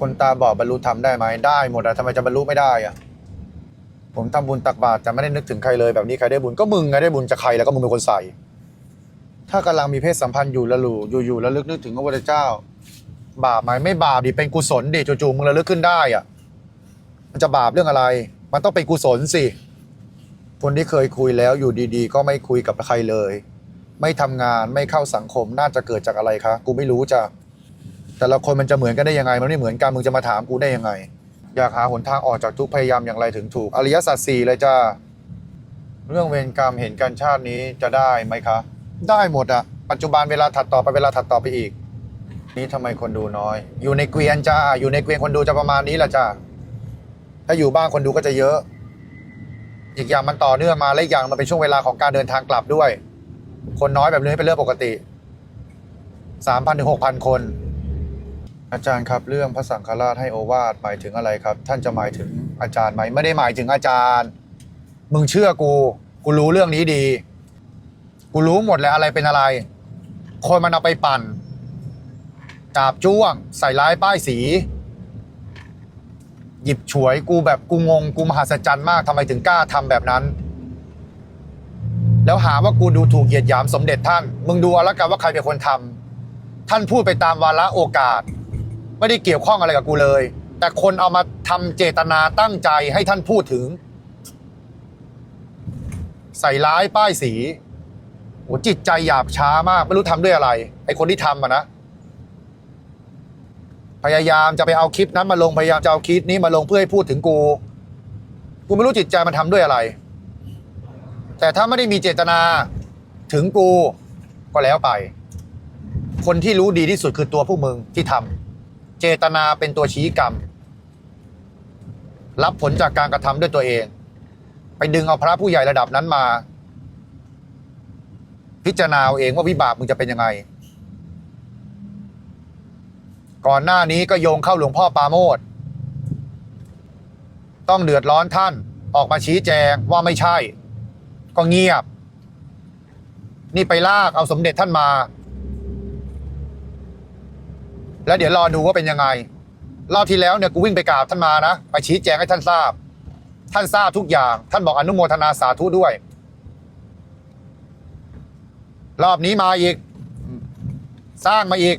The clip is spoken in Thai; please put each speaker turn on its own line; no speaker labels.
คนตาบอดบรรลุธรรมได้ไหมได้หมดอะทำไมจะบรรลุไม่ได้อะผมทำบุญตักบาตรแต่ไม่ได้นึกถึงใครเลยแบบนี้ใครได้บุญก็มึงไงได้บุญจากใครแล้วก็มึงเป็นคนใส่ ถ้ากำลังมีเพศสัมพันธ์อยู่ล้วหลูอยู่ๆแล้วลึกนึกถึงพระพุทธเจ้า บาปไหมไม่บาปดิเป็นกุศลดิจู่ๆมึงระลึกขึ้นได้อะมันจะบาปเรื่องอะไร มันต้องเป็นกุศลสิคนที่เคยคุยแล้วอยู่ดีๆ ก็ไม่คุยกับใครเลย ไม่ทำงานไม่เข้าสังคมน่าจะเกิดจากอะไรคะกูไม่รู้จ้ะ แต่ละคนมันจะเหมือนกันได้ยังไง มันไม่เหมือนกันมึงจะมาถามกูได้ยังไง อยากหาหนทางออกจากทุกข์พยายามอย่างไรถึงถูก อริยสัจสี่เลยจ้าเรื่องเวรกรรมเห็นกันชาตินี้จะได้ไหมคะ ได้หมดอะปัจจุบันเวลาถัดต่อไปเวลาถัดต่อไปอีก นี่ทำไมคนดูน้อย อยู่ในเกวียนจ้าอยู่ในเกวียนคนดูจะประมาณนี้แหละจ้าถ้าอยู่บ้านคนดูก็จะเยอะ อีกอย่างมันต่อเนื่องมาและอีกอย่างมันเป็นช่วงเวลาของการเดินทางกลับด้วย คนน้อยแบบนี้เป็นเรื่องปกติสามพันถึงหกพันคน อาจารย์ครับเรื่องพระสังฆราชให้โอวาทหมายถึงอะไรครับ ท่านจะหมายถึงอาจารย์ไหมไม่ได้หมายถึงอาจารย์ มึงเชื่อกู กูรู้เรื่องนี้ดี กูรู้หมดแล้วอะไรเป็นอะไร คนมันเอาไปปั่นจาบจ้วง ใส่ร้ายป้ายสี หยิบฉวยกูแบบกูงงกูมหัศจรรย์มากทำไมถึงกล้าทำแบบนั้น แล้วหาว่ากูดูถูกเหยียดหยามสมเด็จท่าน มึงดูเอาละกันว่าใครเป็นคนทำท่านพูดไปตามวาระโอกาส ไม่ได้เกี่ยวข้องอะไรกับกูเลย แต่คนเอามาทำเจตนาตั้งใจให้ท่านพูดถึง ใส่ร้ายป้ายสีโอ้จิตใจหยาบช้ามาก ไม่รู้ทำด้วยอะไรไอคนที่ทำอะนะพยายามจะไปเอาคลิปนั้นมาลงพยายามจะเอาคลิปนี้มาลงเพื่อให้พูดถึงกู กูไม่รู้จิตใจมันทำด้วยอะไร แต่ถ้าไม่ได้มีเจตนาถึงกูก็แล้วไป คนที่รู้ดีที่สุดคือตัวพวกมึงที่ทำ เจตนาเป็นตัวชี้กรรม รับผลจากการกระทำด้วยตัวเอง ไปดึงเอาพระผู้ใหญ่ระดับนั้นมา พิจารณาเอาเองว่าวิบากมึงจะเป็นยังไง ก่อนหน้านี้ก็โยงเข้าหลวงพ่อปาโมดต้องเดือดร้อนท่านออกมาชี้แจงว่าไม่ใช่ ก็เงียบ นี่ไปลากเอาสมเด็จท่านมา แล้วเดี๋ยวรอดูว่าเป็นยังไง รอบที่แล้วเนี่ยกูวิ่งไปกราบท่านมานะ ไปชี้แจงให้ท่านทราบ ท่านทราบทุกอย่าง ท่านบอกอนุโมทนาสาธุด้วย รอบนี้มาอีก สร้างมาอีก